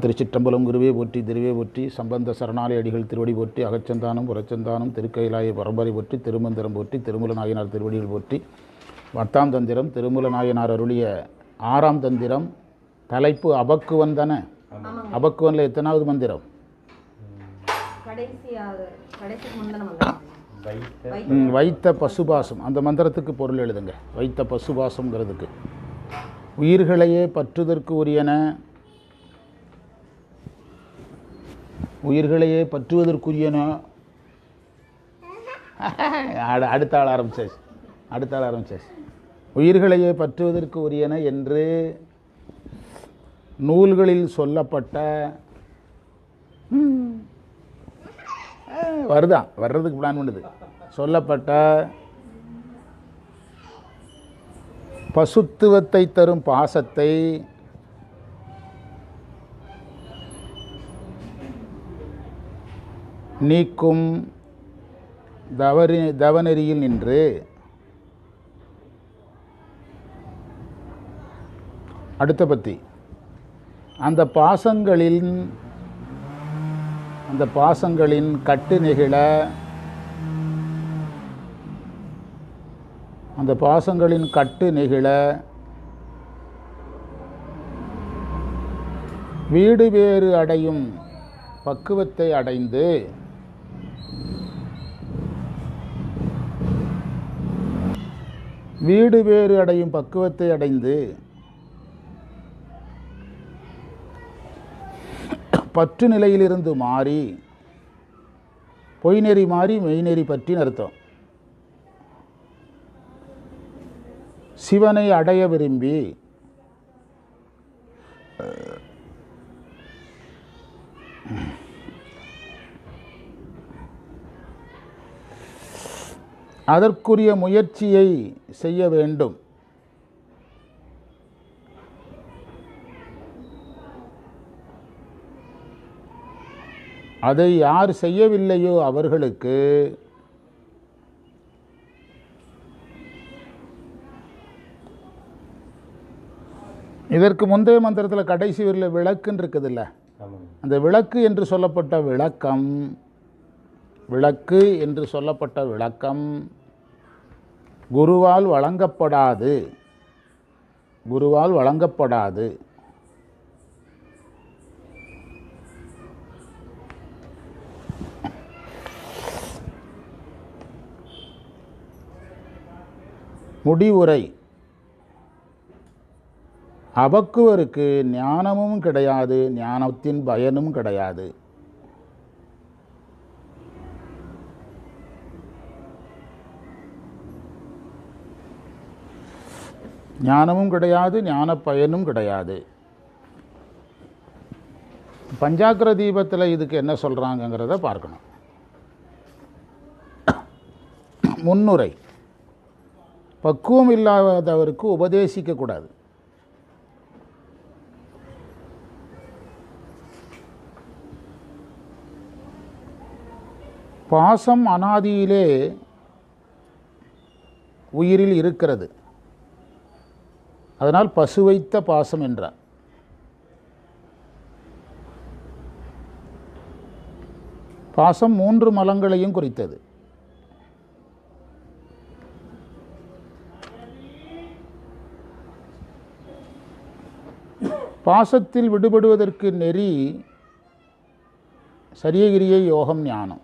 திருச்சிற்றம்பலம் குருவே போற்றி திருவே போற்றி சம்பந்த சரணாலய அடிகள் திருவடி போற்றி அகச்சந்தானம் புறச்சந்தானம் திருக்கைலாய பரம்பரை போற்றி திருமந்திரம் போற்றி திருமூல நாயனார் திருவடிகள் போற்றி. பத்தாம் தந்திரம் திருமூல நாயனார் அருளிய ஆறாம் தந்திரம் தலைப்பு அபக்குவன் தானே? அபக்குவனில் எத்தனாவது மந்திரம்? வைத்த பசுபாசம். அந்த மந்திரத்துக்கு பொருள் எழுதுங்க. வைத்த பசுபாசம்ங்கிறதுக்கு. உயிர்களையே பற்றுதற்கு உரியன உயிர்களையே பற்றுவதற்குரியன. அட- அடுத்த ஆள் ஆரம்பிச்சாச்சு. அடுத்த ஆள் ஆரம்பிச்சாச்சு. உயிர்களையே பற்றுவதற்கு உரியன என்று நூல்களில் சொல்லப்பட்ட வருதான் வர்றதுக்கு பிளான் பண்ணுது. சொல்லப்பட்ட பசுத்துவத்தை தரும் பாசத்தை நீக்கும் தவறி தவநெறியில் நின்று அடுத்த பத்தி. அந்த பாசங்களின் அந்த பாசங்களின் கட்டு நெகிழ அந்த பாசங்களின் கட்டு நெகிழ வீடு வேறு அடையும் பக்குவத்தை அடைந்து வீடு வேறு அடையும் பக்குவத்தை அடைந்து பற்று நிலையிலிருந்து மாறி பொய்நெறி மாறி மெய்நெறி பற்றின்னு அர்த்தம். சிவனை அடைய விரும்பி அதற்குரிய முயற்சியை செய்ய வேண்டும். அதை யார் செய்யவில்லையோ அவர்களுக்கு இதற்கு முந்தைய மந்திரத்தில் கடைசி வரியில் விளக்குன்னு இருக்குதுல்ல அந்த விளக்கு என்று சொல்லப்பட்ட விளக்கம் விளக்கு என்று சொல்லப்பட்ட விளக்கம் குருவால் வழங்கப்படாது. குருவால் வழங்கப்படாது. முடிவுரை. அபக்குவருக்கு ஞானமும் கிடையாது ஞானத்தின் பயனும் கிடையாது. ஞானமும் கிடையாது ஞான பயனும் கிடையாது. பஞ்சாக்கர தீபத்தில் இதுக்கு என்ன சொல்கிறாங்கங்கிறத பார்க்கணும். முன்னுரை. பக்குவம் இல்லாதவருக்கு உபதேசிக்கக்கூடாது பாசம் அனாதியிலே உயிரில் இருக்கிறது. அதனால் பசு வைத்த பாசம் என்றார் பாசம் மூன்று மலங்களையும் குறித்தது. பாசத்தில் விடுபடுவதற்கு நெறி சரியகிரிய யோகம் ஞானம்.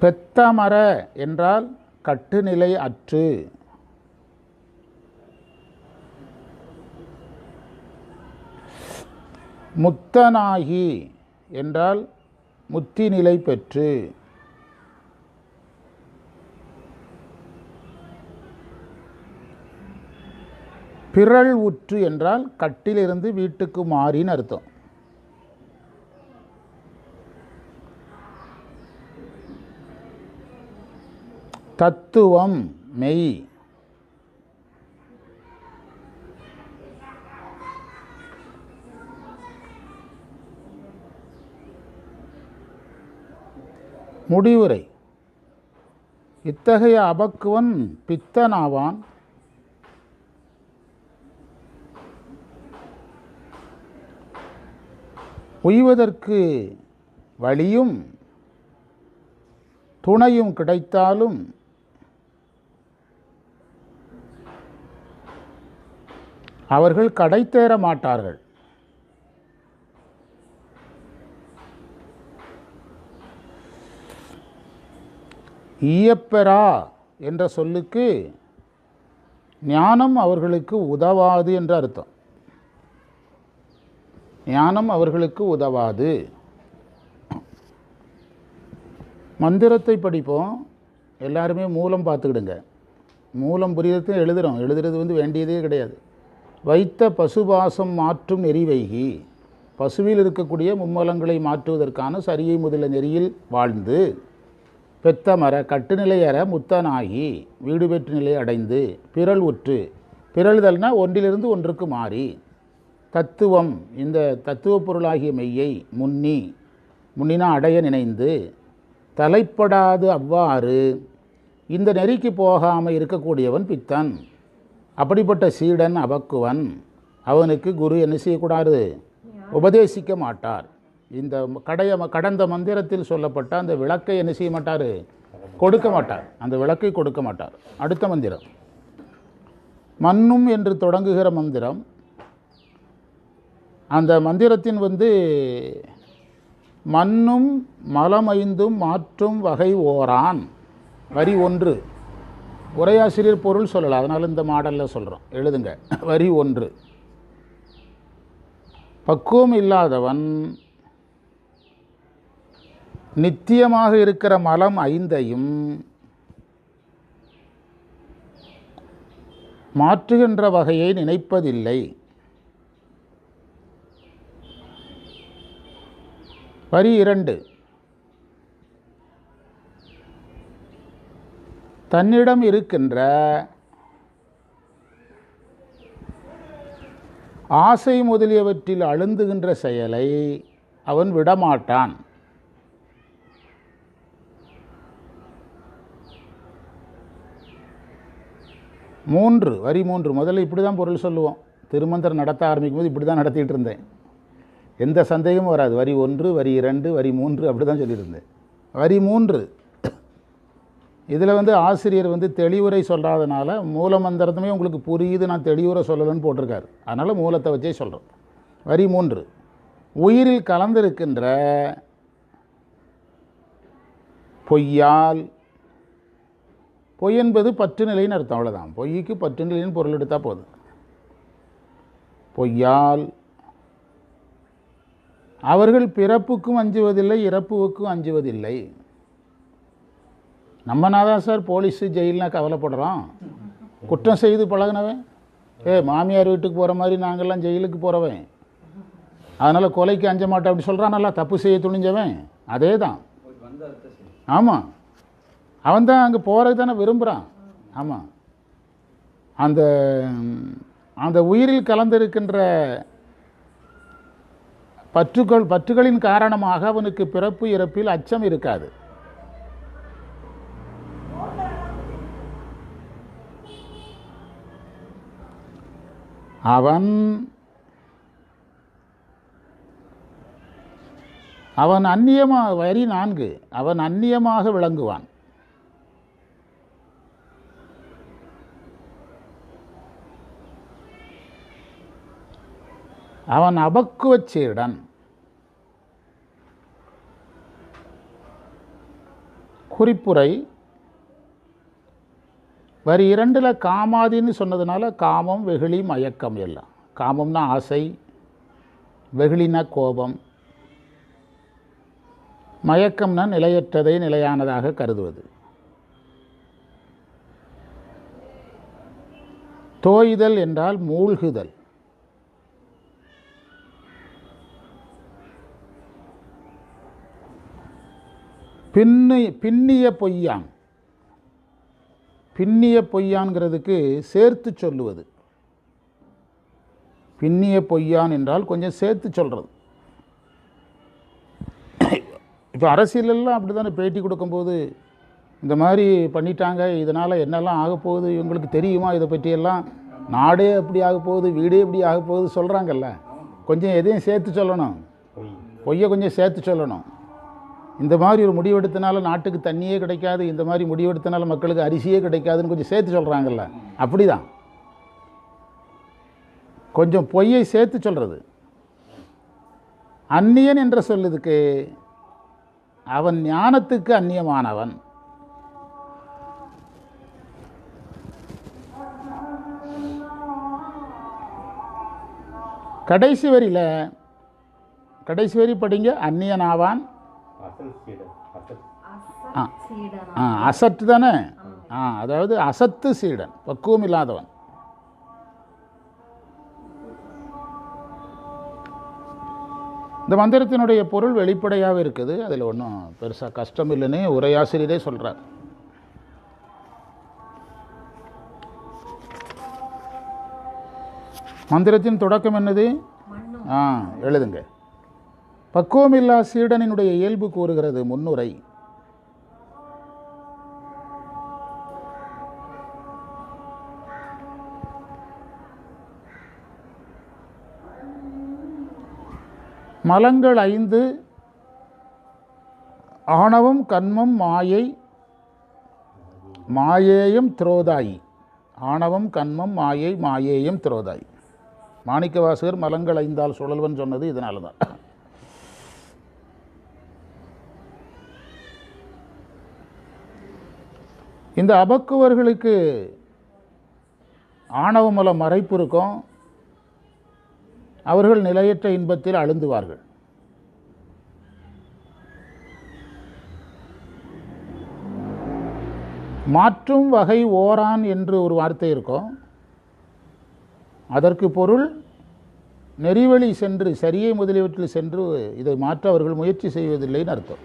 பெத்தமர என்றால் கட்டுநிலை அற்று. முத்தனாகி என்றால் முத்தி நிலை பெற்று. பிறள் உற்று என்றால் கட்டிலிருந்து வீட்டுக்கு மாறின்னு அர்த்தம். தத்துவம் மெய். முடிவுரை. இத்தகைய அபக்குவன் பித்தனாவான். உய்வதற்கு வழியும் துணையும் கிடைத்தாலும் அவர்கள் கடை மாட்டார்கள். ஈயப்பெறா என்ற சொல்லுக்கு ஞானம் அவர்களுக்கு உதவாது என்று அர்த்தம். ஞானம் அவர்களுக்கு உதவாது. மந்திரத்தை படிப்போம். எல்லாருமே மூலம் பார்த்துக்கிடுங்க. மூலம் புரியறது எழுதுகிறோம் எழுதுறது வந்து வேண்டியதே கிடையாது. வைத்த பசுபாசம் மாற்றும் நெறிவைகி பசுவில் இருக்கக்கூடிய மும்மலங்களை மாற்றுவதற்கான சரியை முதல நெறியில் வாழ்ந்து பெத்தமர கட்டுநிலையற முத்தனாகி வீடு பெற்று நிலை அடைந்து பிறல் உற்று. பிறழ்தல்னா ஒன்றிலிருந்து ஒன்றுக்கு மாறி. தத்துவம் இந்த தத்துவ பொருளாகிய மெய்யை முன்னி முன்னினா அடைய நினைந்து தலைப்படாது அவ்வாறு. இந்த நெறிக்கு போகாமல் இருக்கக்கூடியவன் பித்தன். அப்படிப்பட்ட சீடன் அபக்குவன். அவனுக்கு குரு என்ன செய்யக்கூடாது? உபதேசிக்க மாட்டார். இந்த கடைய கடந்த மந்திரத்தில் சொல்லப்பட்ட அந்த விளக்கை என்ன செய்ய மாட்டார்? கொடுக்க மாட்டார். அந்த விளக்கை கொடுக்க மாட்டார். அடுத்த மந்திரம். மண்ணும் என்று தொடங்குகிற மந்திரம். அந்த மந்திரத்தின் வந்து மண்ணும் மலமைந்தும் மாற்றும் வகை ஓரான். வரி ஒன்று. உரையாசிரியர் பொருள் சொல்லலாம் அதனால் இந்த மாடலில் சொல்கிறோம் எழுதுங்க. வரி ஒன்று. பக்குவம் இல்லாதவன் நித்தியமாக இருக்கிற மலம் ஐந்தையும் மாற்றுகின்ற வகையை நினைப்பதில்லை. வரி இரண்டு. தன்னிடம் இருக்கின்ற ஆசை முதலியவற்றில் அழுந்துகின்ற செயலை அவன் விடமாட்டான். மூன்று வரி மூன்று. முதல்ல இப்படி தான் பொருள் சொல்லுவோம். திருமந்திரம் நடத்த ஆரம்பிக்கும் போது இப்படி தான் நடத்திட்டு இருந்தேன். எந்த சந்தேகமும் வராது. வரி ஒன்று வரி இரண்டு வரி மூன்று அப்படி தான் சொல்லியிருந்தேன். வரி மூன்று இதில் வந்து ஆசிரியர் வந்து தெளிவுரை சொல்லாதனால மூல மந்திரத்துமே உங்களுக்கு புரியுது நான் தெளிவுரை சொல்லலைன்னு போட்டிருக்காரு. அதனால் மூலத்தை வச்சே சொல்கிறோம் வரி மூன்று. உயிரில் கலந்திருக்கின்ற பொய்யால் பொய் என்பது பற்று நிலைன்னு அர்த்தம் அவ்வளோதான் பொய்க்கு பற்று நிலைன்னு பொருள் எடுத்தால் போதும். பொய்யால் அவர்கள் பிறப்புக்கும் அஞ்சுவதில்லை இறப்புக்கும் அஞ்சுவதில்லை. நம்மனா தான் சார் போலீஸு ஜெயில்னா கவலைப்படுறோம். குற்றம் செய்து பழகினவன். ஏ மாமியார் வீட்டுக்கு போகிற மாதிரி நாங்கள்லாம் ஜெயிலுக்கு போகிறவன் அதனால் கொலைக்கு அஞ்ச மாட்டேன் அப்படி சொல்கிறானல்ல தப்பு செய்ய துணிஞ்சவன். அதே தான் ஆமாம் அவன் தான் அங்கே போகிறது தானே விரும்புகிறான் ஆமாம் அந்த அந்த உயிரில் கலந்திருக்கின்ற பற்றுகள் பற்றுகளின் காரணமாக அவனுக்கு பிறப்பு இறப்பில் அச்சம் இருக்காது. அவன் அவன் அந்நியமாக வரி நான்கு. அவன் அந்நியமாக விளங்குவான். அவன் அபக்குவச் சீடன் குறிப்புரை வரி இரண்டில் காமாதின்னு சொன்னதுனால காமம் வெகுளி மயக்கம் எல்லாம். காமம்னா ஆசை வெகுளினா கோபம். மயக்கம்னா நிலையற்றதை நிலையானதாக கருதுவது. தோய்தல் என்றால் மூழ்குதல். பின்னு பின்னிய பொய்யான் பின்னிய பொய்யான்கிறதுக்கு சேர்த்து சொல்லுவது. பின்னிய பொய்யான் என்றால் கொஞ்சம் சேர்த்து சொல்கிறது இப்போ அரசியலெல்லாம் அப்படி தானே பேட்டி கொடுக்கும்போது இந்த மாதிரி பண்ணிட்டாங்க இதனால் என்னெல்லாம் ஆகப்போகுது போகுது இவங்களுக்கு தெரியுமா இதை பற்றியெல்லாம்? நாடே எப்படி ஆக போகுது வீடே எப்படி ஆக போகுது சொல்கிறாங்கல்ல கொஞ்சம் எதையும் சேர்த்து சொல்லணும். பொய்யை கொஞ்சம் சேர்த்து சொல்லணும். இந்த மாதிரி ஒரு முடிவெடுத்தனால நாட்டுக்கு தண்ணியே கிடைக்காது இந்த மாதிரி முடிவெடுத்தனால மக்களுக்கு அரிசியே கிடைக்காதுன்னு கொஞ்சம் சேர்த்து சொல்கிறாங்கல்ல அப்படிதான். கொஞ்சம் பொய்யை சேர்த்து சொல்கிறது அந்நியன் என்ற சொல்லுதுக்கு அவன் ஞானத்துக்கு அந்நியமானவன். கடைசி வரியில் கடைசி வரி படிங்க அந்நியனாவான். ஆ. அசத் சீடனா? ஆ அசட்டு தானே? ஆ அதாவது அசத்து சீடன் பக்குவம் இல்லாதவன். இந்த மந்திரத்தினுடைய பொருள் வெளிப்படையாகவே இருக்குது. அதில் ஒன்றும் பெருசாக கஷ்டம் இல்லைன்னு உரையாசிரியரே சொல்கிறார் மந்திரத்தின் தொடக்கம் என்னது? ஆ எழுதுங்க. பக்குவமில்லா சீடனினுடைய இயல்பு கூறுகிறது முன்னுரை. மலங்கள் ஐந்து ஆணவம் கண்மம் மாயை மாயேயம் திரோதாயி. ஆணவம் கண்மம் மாயை மாயேயம் திரோதாயி. மாணிக்கவாசகர் மலங்கள் ஐந்தால் சுழல்வன் சொன்னது இதனால தான் இந்த அபக்குவர்களுக்கு ஆணவமல மறைப்பு இருக்கும். அவர்கள் நிலையற்ற இன்பத்தில் அழுந்துவார்கள். மாற்றும் வகை ஓரான் என்று ஒரு வார்த்தை இருக்கும். அதற்கு பொருள் நெறிவழி சென்று சரியை முதலியவற்றில் சென்று இதை மாற்ற அவர்கள் முயற்சி செய்வதில்லைன்னு அர்த்தம்.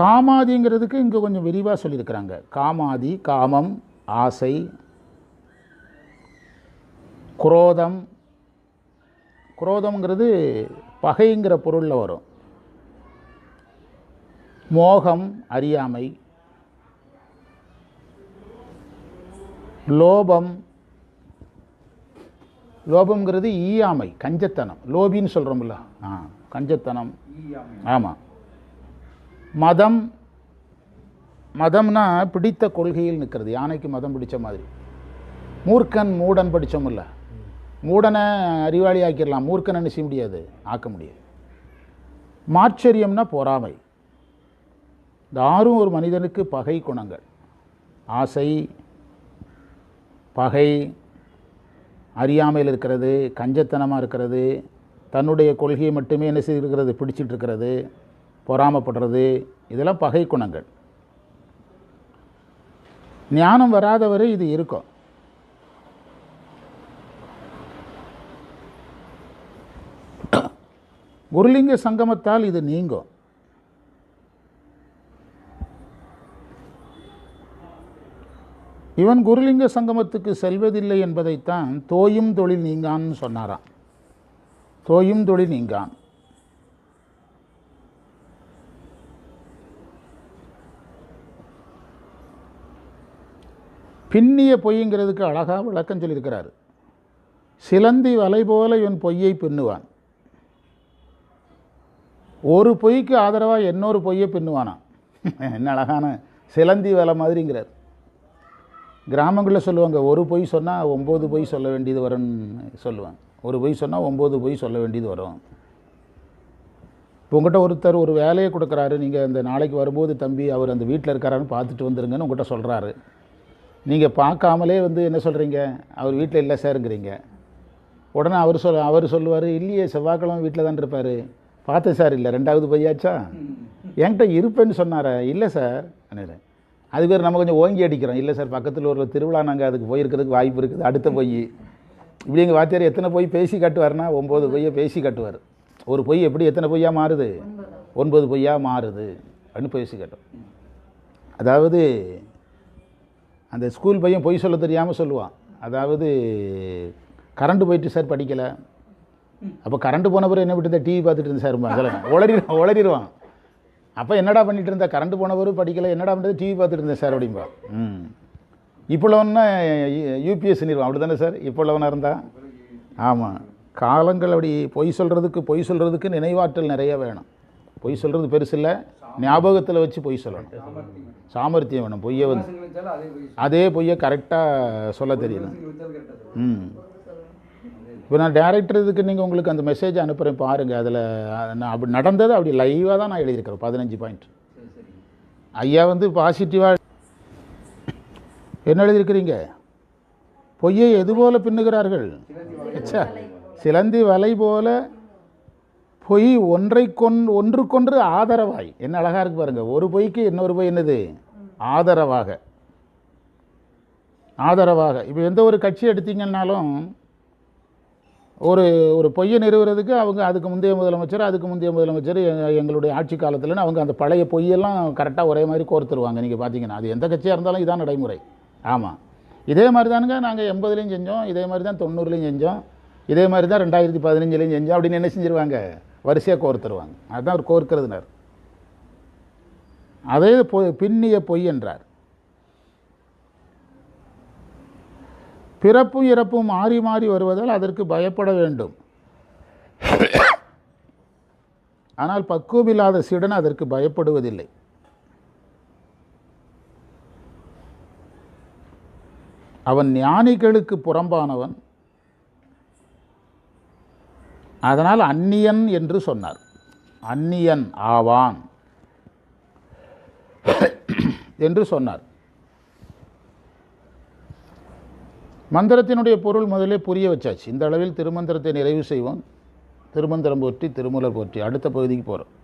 காமாதிங்கிறதுக்கு இங்கே கொஞ்சம் விரிவாக சொல்லியிருக்கிறாங்க. காமாதி காமம் ஆசை குரோதம். குரோதம்ங்கிறது பகைங்கிற பொருளில் வரும். மோகம் அறியாமை. லோபம். லோபம்ங்கிறது ஈயாமை கஞ்சத்தனம். லோபின்னு சொல்கிறோம்ல ஆ கஞ்சத்தனம். ஆமாம் மதம் மதம்னா பிடித்த கொள்கையில் நிற்கிறது. யானைக்கு மதம் பிடித்த மாதிரி. மூர்க்கன் மூடன் படித்தோம்ல மூடனை அறிவாளி ஆக்கிடலாம் மூர்க்கன் செய்ய முடியாது. ஆக்க முடியாது. மாச்சரியம்னா பொறாமை. இந்த ஆறும் ஒரு மனிதனுக்கு பகை குணங்கள். ஆசை பகை அறியாமையில் இருக்கிறது கஞ்சத்தனமாக இருக்கிறது தன்னுடைய கொள்கையை மட்டுமே என்ன செய்திருக்கிறது? பிடிச்சிட்டு இருக்கிறது. பொறாமப்படுறது இதெல்லாம் பகை குணங்கள். ஞானம் வராதவரை இது இருக்கும். குருலிங்க சங்கமத்தால் இது நீங்கும். இவன் குருலிங்க சங்கமத்துக்கு செல்வதில்லை என்பதைத்தான் தோயும் தொழில் நீங்கான்னு சொன்னாராம். தோயும் தொழில் நீங்கான். பின்னிய பொய்ங்கிறதுக்கு அழகாக விளக்கம் சொல்லியிருக்கிறார். சிலந்தி வலை போல இவன் பொய்யை பின்னுவான். ஒரு பொய்க்கு ஆதரவாக இன்னொரு பொய்யை பின்னுவானான் என்ன அழகான சிலந்தி வலை மாதிரிங்கிறார். கிராமங்களில் சொல்லுவாங்க ஒரு பொய் சொன்னால் ஒம்பது பொய் சொல்ல வேண்டியது வரும்னு சொல்லுவாங்க. ஒரு பொய் சொன்னால் ஒம்பது பொய் சொல்ல வேண்டியது வரும். இப்போ உங்கள்கிட்ட ஒருத்தர் ஒரு வேலையை கொடுக்குறாரு நீங்கள் இந்த நாளைக்கு வரும்போது தம்பி அவர் அந்த வீட்டில் இருக்காரான்னு பார்த்துட்டு வந்துருங்கன்னு உங்கள்கிட்ட சொல்கிறாரு நீங்கள் பார்க்காமலே வந்து என்ன சொல்கிறீங்க அவர் வீட்டில் இல்லை சாருங்கிறீங்க. உடனே அவர் சொல் அவர் சொல்லுவார் இல்லையே செவ்வாய்க்கிழமை வீட்டில் தான் இருப்பார். பார்த்தேன் சார் இல்லை. ரெண்டாவது பையாச்சா? என்கிட்ட இருப்பேன்னு சொன்னாரே. இல்லை சார். அண்ணே அது பேர் நம்ம கொஞ்சம் ஓங்கி அடிக்கிறோம். இல்லை சார் பக்கத்தில் ஒரு திருவிழா நாங்கள் அதுக்கு போயிருக்கிறதுக்கு வாய்ப்பு இருக்குது. அடுத்த பொய். இப்படி எங்கள் வாத்தியார் எத்தனை பொய் பேசி காட்டுவார்னா ஒம்பது பொய்யை பேசி காட்டுவார். ஒரு பொய் எப்படி எத்தனை பொய்யாக மாறுது? ஒன்பது பொய்யாக மாறுது. அப்படின்னு பேசி காட்டும். அதாவது அந்த ஸ்கூல் பையன் பொய் சொல்ல தெரியாமல் சொல்லுவான். அதாவது கரண்ட்டு போயிட்டு சார் படிக்கலை. அப்போ கரண்ட்டு போன பிறகு என்ன விட்டு டிவி பார்த்துட்டு இருந்தேன் சார் சொல்லுங்க உளறிடுவான் உளறிடுவான். அப்போ என்னடா பண்ணிட்டு இருந்தா? கரண்ட் போன பிறகு படிக்கலை என்னடா பண்ணுறது டிவி பார்த்துட்டு இருந்தேன் சார் அப்படிம்பா. ம். இப்போ உள்ளவன்னா யூபிஎஸ் நிறுவனம் அப்படி தானே சார்? இப்போ உள்ளவனாக இருந்தா? ஆமாம் காலங்கள் அப்படி பொய் சொல்கிறதுக்கு பொய் சொல்கிறதுக்கு நினைவாற்றல் நிறைய வேணும். பொய் சொல்கிறது பெருசு இல்லை ஞாபகத்தில் வச்சு பொய் சொல்லணும். சாமர்த்தியம் வேணும் பொய்யை வந்து. அதே போய் அதே பொய்யை கரெக்டாக சொல்ல தெரியணும் ம். இப்போ நான் டேரக்டர் இதுக்கு நீங்கள் உங்களுக்கு அந்த மெசேஜ் அனுப்புகிறேன் பாருங்கள் அதில் நான் அப்படி நடந்தது அப்படி லைவாக தான் நான் எழுதியிருக்கிறேன். பதினஞ்சு பாயிண்ட் ஐயா வந்து பாசிட்டிவாக என்ன எழுதியிருக்கிறீங்க? பொய்யை எது போல பின்னுகிறார்கள் சிலந்தி வலை போல பொய் ஒன்றை கொன் ஒன்றுக்கொன்று ஆதரவாய். என்ன அழகாக இருக்கு பாருங்கள் ஒரு பொய்க்கு இன்னொரு பொய் என்னது? ஆதரவாக. ஆதரவாக. இப்போ எந்த ஒரு கட்சி எடுத்தீங்கன்னாலும் ஒரு ஒரு பொய்யை நிறுவுறதுக்கு அவங்க அதுக்கு முந்தைய முதலமைச்சர் அதுக்கு முந்தைய முதலமைச்சர் எங்களுடைய ஆட்சி காலத்தில்னு அவங்க அந்த பழைய பொய்யெல்லாம் கரெக்டாக ஒரே மாதிரி கோர்த்துருவாங்க. நீங்கள் பார்த்தீங்கன்னா அது எந்த கட்சியாக இருந்தாலும் இதான் நடைமுறை. ஆமாம் இதே மாதிரி தானுங்க நாங்கள் எண்பதுலேயும் செஞ்சோம். இதே மாதிரி தான் தொண்ணூறுலேயும் செஞ்சோம். இதே மாதிரி தான் ரெண்டாயிரத்தி பதினஞ்சுலேயும் செஞ்சோம். அப்படின்னு என்ன செஞ்சிருவாங்க? வரிசையாக கோர்த்துருவாங்க அதுதான் அவர் கோர்க்கிறதுனார். அதே பொய் பின்னிய பொய் என்றார். பிறப்பும் இறப்பும் மாறி மாறி வருவதால் அதற்கு பயப்பட வேண்டும். ஆனால் பக்குவமில்லாத சீடன் அதற்கு பயப்படுவதில்லை. அவன் ஞானிகளுக்கு புறம்பானவன். அதனால் அந்நியன் என்று சொன்னார். அந்நியன் ஆவான் என்று சொன்னார். மந்திரத்தினுடைய பொருள் முதலே புரிய வச்சாச்சு. இந்த அளவில் திருமந்திரத்தை நிறைவு செய்வோம். திருமந்திரம் போற்றி திருமூலர் போற்றி அடுத்த பகுதிக்கு போகிறோம்